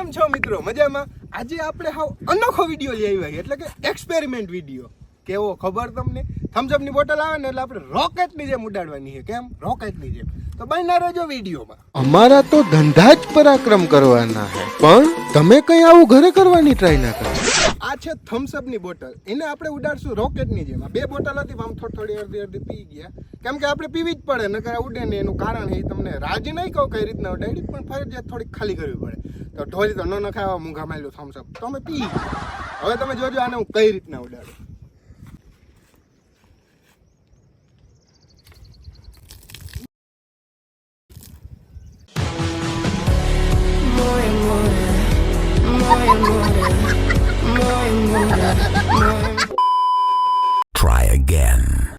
કેમ છો મિત્રો? મજામાં? આજે આપણે હાવ અનોખો વીડિયો લઈ આવ્યા એટલે કે એક્સપેરિમેન્ટ વીડિયો કેવો ખબર તમને? થમ્સઅપની બોટલ આવે ને એટલે આપણે રોકેટની જેમ ઉડાડવાની છે. કેમ? રોકેટની જેમ. તો બનના રહેજો વિડીયોમાં અમારા તો ધંધા જ પરાક્રમ કરવાના છે. પણ તમે કઈ આવું ઘરે કરવાની ટ્રાય ના કરો. આ છે થમ્સઅપની બોટલ એને આપણે ઉડાડશું રોકેટની જેમ. બે બોટલ હતી આમ થોડી થોડી અડધી અડધી પી ગયા. કેમ કે આપણે પીવી જ પડે, નકર ઉડે ને એનું કારણ એ તમને રાજી નહીં કહું કઈ રીતના ઉડાડી, પણ ફરજિયાત થોડીક ખાલી કરવી પડે. તો ઢોલી તો ન નખાવા મૂંઘા માર્યું થમ્સઅપ તો અમે પી. હવે તમે જોજો આને હું કઈ રીતના ઉડાડું. Try again.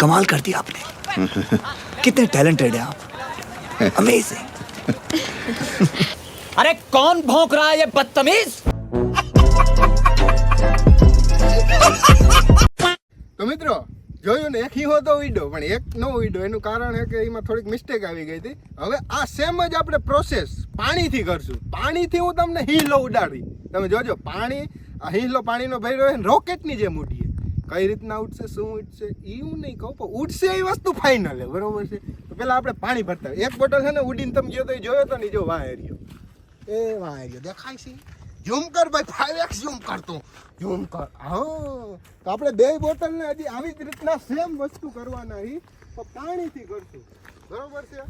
कमाल कर दिया आपने। कितने टैलेंटेड हैं आप। अमेजिंग अरे कौन भौंक रहा है ये बदतमीज? ને એક હીહો તો ઉડ્યો, પણ એક નો ઉડ્યો. એનું કારણ છે કે એમાં થોડીક મિસ્ટેક આવી ગઈ હતી. હવે આ સેમ જ આપણે પ્રોસેસ પાણીથી કરશું. પાણીથી હું તમને હીલો ઉડાડી. તમે જોજો, પાણી, આ હિલો પાણીનો ભર્યો હોય ને, રોકેટની જેમ ઉડીએ. કઈ રીતના ઉડશે, શું ઉડશે એ હું નહીં કહું, પણ ઉડશે એ વસ્તુ ફાઇનલ છે બરોબર છે? તો પહેલાં આપણે પાણી ભરતા હોય. એક બોટલ છે ને, ઉડીને તમે ગયો તો જોયો તો નહીં જો વાહ એરિયો એ વાહ એરિયો દેખાય છે. ઝૂમ કર ભાઈ ફાઈવ એક્સ ઝૂમ કરતો. ઝૂમ કર. હા. તો આપણે બે બોટલ ને હજી આવી જ રીતના સેમ વસ્તુ કરવાના હી. તો પાણીથી કરશું. બરોબર છે?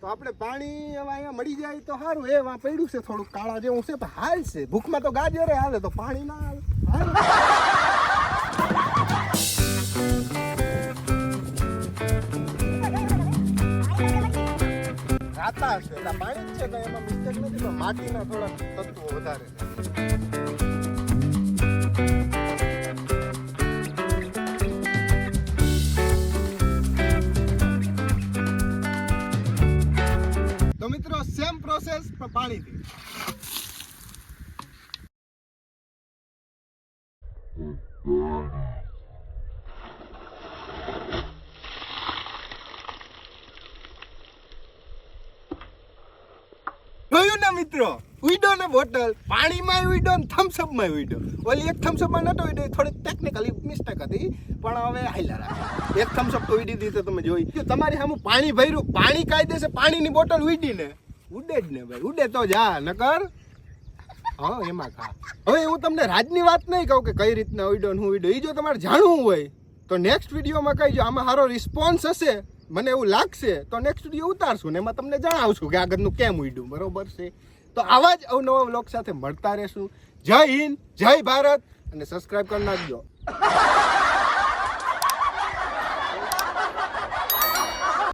તો આપણે પાણી હવે અહીંયા મળી જાય તો સારું. એ વાં પડ્યું છે થોડુંક કાળા જેવું છે, પણ હાલ છે. ભૂખમાં તો ગાજરે હાલે તો પાણી ના હાલ. રાતા હશે, એટલે પાણી જ છે કઈ એમાં મિસ્ટેક નથી, પણ માટીના થોડા તત્વો વધારે તો મિત્રો સેમ પ્રોસેસ પણ પાણીથી. જોયું ને મિત્રો? ઉઈડો ને બોટલ. પાણીમાં ઉઈડો ને થમ્સઅપમાં ઉઈડો. ઓલી એક થમ્સઅપમાં નતો ઉડ્યો થોડીક ટેકનિકલી મિસ્ટેક હતી, પણ હવે હાઈલા એક થમ્સઅપ તો ઉડી દીધી તમે જોઈ. તમારી સામે પાણી ભર્યું, પાણી કાયદેસે પાણીની બોટલ ઉડી ને ઉડે જ ને ભાઈ, ઉડે તો જા, નકર. હા, એમાં ખા. હવે હું તમને રાજની વાત નહીં કહું કે કઈ રીતના ઉડ્યો ને હું ઉડ્યો એ જો તમારે જાણવું હોય, તો નેક્સ્ટ વિડીયોમાં કહીજો, આમાં સારો રિસ્પોન્સ હશે. મને એવું લાગશે તો નેક્સ્ટ વીડિયો ઉતારશું ને એમાં તમને જણાવશું કે આગળનું કેમ ઉડ્યું બરોબર છે? તો આવા જ અવનવા બ્લોગ સાથે મળતા રહેશું. જય હિન્દ, જય ભારત, અને સબસ્ક્રાઇબ કરી નાખજો.